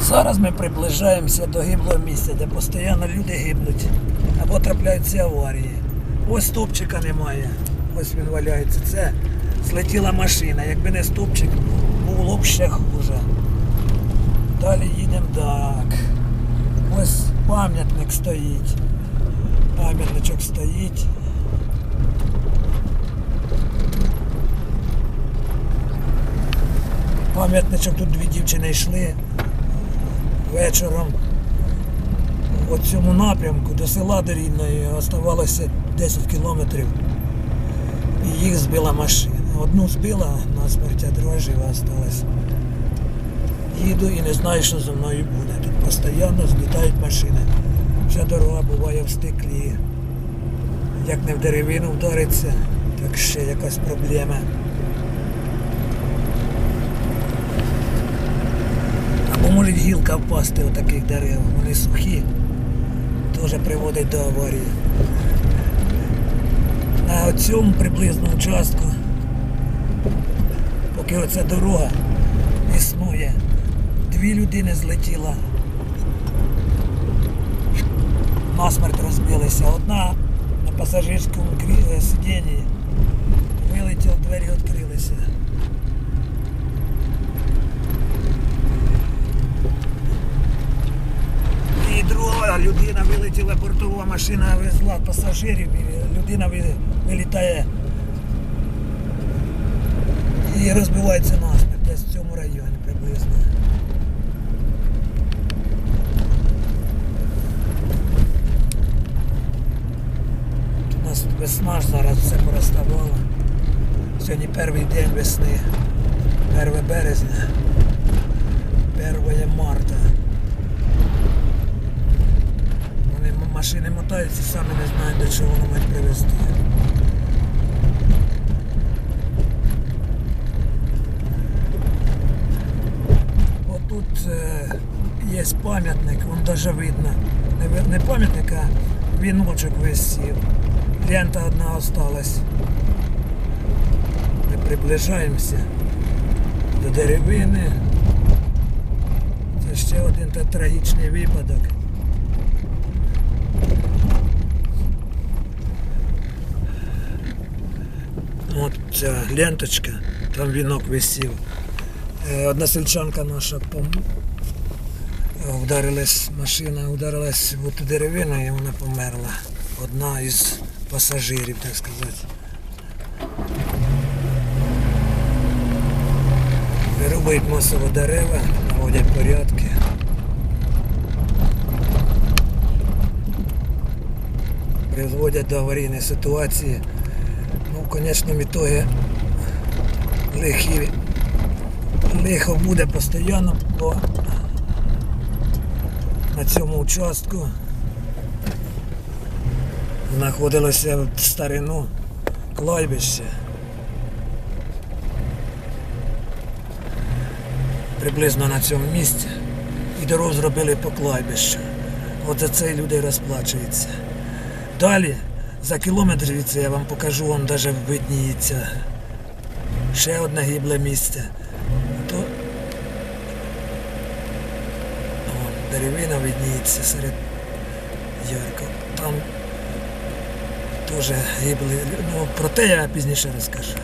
Зараз ми приближаємося до гиблого місця, де постійно люди гибнуть або трапляються аварії. Ось стопчика немає. Ось він валяється. Це злетіла машина. Якби не стопчик, було б ще хуже. Далі їдемо так. Ось пам'ятник стоїть. Пам'ятничок стоїть. Пам'ятничок тут дві дівчини йшли вечором в цьому напрямку до села до рідної оставалося 10 кілометрів. І їх збила машина. Одну збила на смерть, а друга жива осталась. Їду і не знаю, що зі мною буде. Тут постійно злітають машини. Вся дорога буває в стеклі. Як не в деревину вдариться, так ще якась проблема. Або може гілка впасти у таких дерев. Вони сухі, теж приводить до аварії. На цьому приблизно участку, поки оця дорога існує, дві людини злетіла. Насмерть розбилися. Одна на пасажирському е, сидінні вилетіла, двері відкрилися. І друга людина бортова машина везла пасажирів, і людина вилітає і розбивається насмерть десь в цьому районі приблизно. У нас весна зараз все пороставало. Сьогодні перший день весни, 1 березня, 1 марта. Вони м- машини мотаються, самі не знають, до чого вони мають привезти. Отут е, є пам'ятник, вон даже видно. Не, не пам'ятник, а віночок висів. Лента одна осталась. Ми приближаємося до деревини. Це ще один та трагічний випадок. От ця ленточка, там вінок висів. Е, Одна сельчанка наша е, вдарилась, машина ударилась в деревину і вона померла. Одна із пасажирів, так сказати. Вирубують масово дерева, наводять порядки. Призводять до аварійної ситуації. В конечному ітогі лихі, лихо буде постійно, бо на цьому участку знаходилося в старину кладбище. Приблизно на цьому місці. І дорогу зробили по кладбищу. От за це люди розплачуються. Далі, за кілометр від це я вам покажу, вам навіть видніється ще одне гибле місце. То... О, деревина видніється серед ярко. Там теж гибли. Ну, про те я пізніше розкажу.